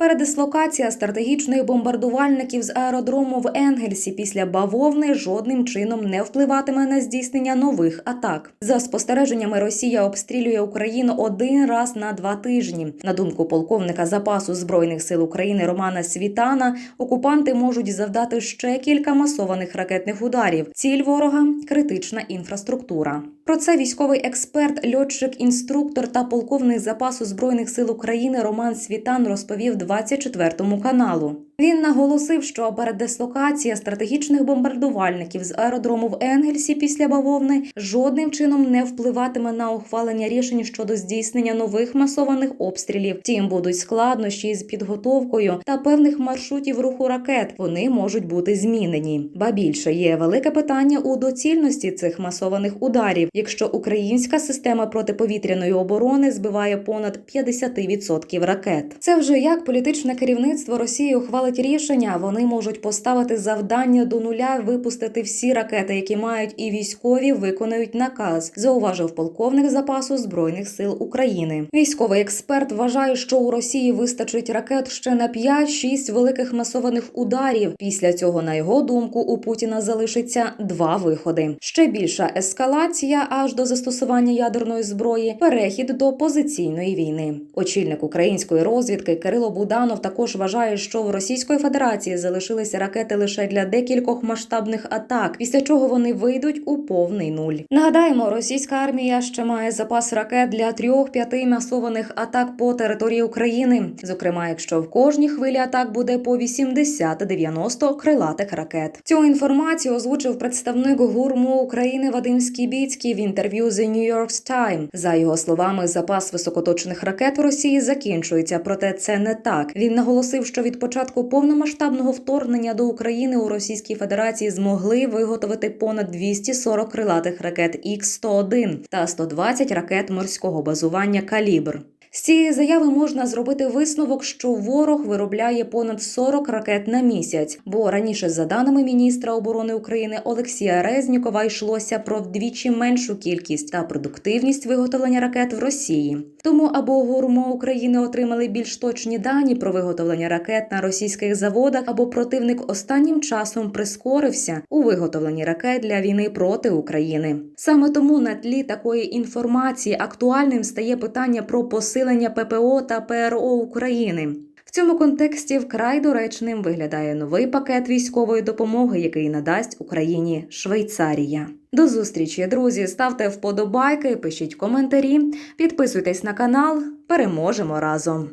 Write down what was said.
Передислокація стратегічних бомбардувальників з аеродрому в Енгельсі після бавовни жодним чином не впливатиме на здійснення нових атак. За спостереженнями, Росія обстрілює Україну один раз на два тижні. На думку полковника запасу збройних сил України Романа Світана, окупанти можуть завдати ще кілька масованих ракетних ударів. Ціль ворога критична інфраструктура. Про це військовий експерт, льотчик, інструктор та полковник запасу збройних сил України Роман Світан розповів 24 каналу. Він наголосив, що передислокація стратегічних бомбардувальників з аеродрому в Енгельсі після бавовни жодним чином не впливатиме на ухвалення рішень щодо здійснення нових масованих обстрілів. Втім, будуть складнощі з підготовкою та певних маршрутів руху ракет. Вони можуть бути змінені. Ба більше є велике питання у доцільності цих масованих ударів, якщо українська система протиповітряної оборони збиває понад 50% ракет. Це вже як політичне керівництво Росії ухвалить рішення. Вони можуть поставити завдання до нуля випустити всі ракети, які мають і військові виконають наказ, зауважив полковник запасу збройних сил України. Військовий експерт вважає, що у Росії вистачить ракет ще на 5-6 великих масованих ударів. Після цього, на його думку, у Путіна залишиться два виходи: ще більша ескалація аж до застосування ядерної зброї, перехід до позиційної війни. Очільник української розвідки Кирило Буданов також вважає, що в Російської Федерації залишилися ракети лише для декількох масштабних атак, після чого вони вийдуть у повний нуль. Нагадаємо, російська армія ще має запас ракет для трьох-п'яти масованих атак по території України. Зокрема, якщо в кожній хвилі атак буде по 80-90 крилатих ракет. Цю інформацію озвучив представник ГУРМУ України Вадим Скібіцький в інтерв'ю The New York Times. За його словами, запас високоточних ракет у Росії закінчується, проте це не так. Він наголосив, що від початку повномасштабного вторгнення до України у Російській Федерації змогли виготовити понад 240 крилатих ракет Х-101 та 120 ракет морського базування Калібр. З цієї заяви можна зробити висновок, що ворог виробляє понад 40 ракет на місяць. Бо раніше, за даними міністра оборони України Олексія Резнікова, йшлося про вдвічі меншу кількість та продуктивність виготовлення ракет в Росії. Тому або ГУРМО України отримали більш точні дані про виготовлення ракет на російських заводах, або противник останнім часом прискорився у виготовленні ракет для війни проти України. Саме тому на тлі такої інформації актуальним стає питання про посилення ППО та ПРО України. В цьому контексті вкрай доречним виглядає новий пакет військової допомоги, який надасть Україні Швейцарія. До зустрічі, друзі. Ставте вподобайки, пишіть коментарі, підписуйтесь на канал. Переможемо разом.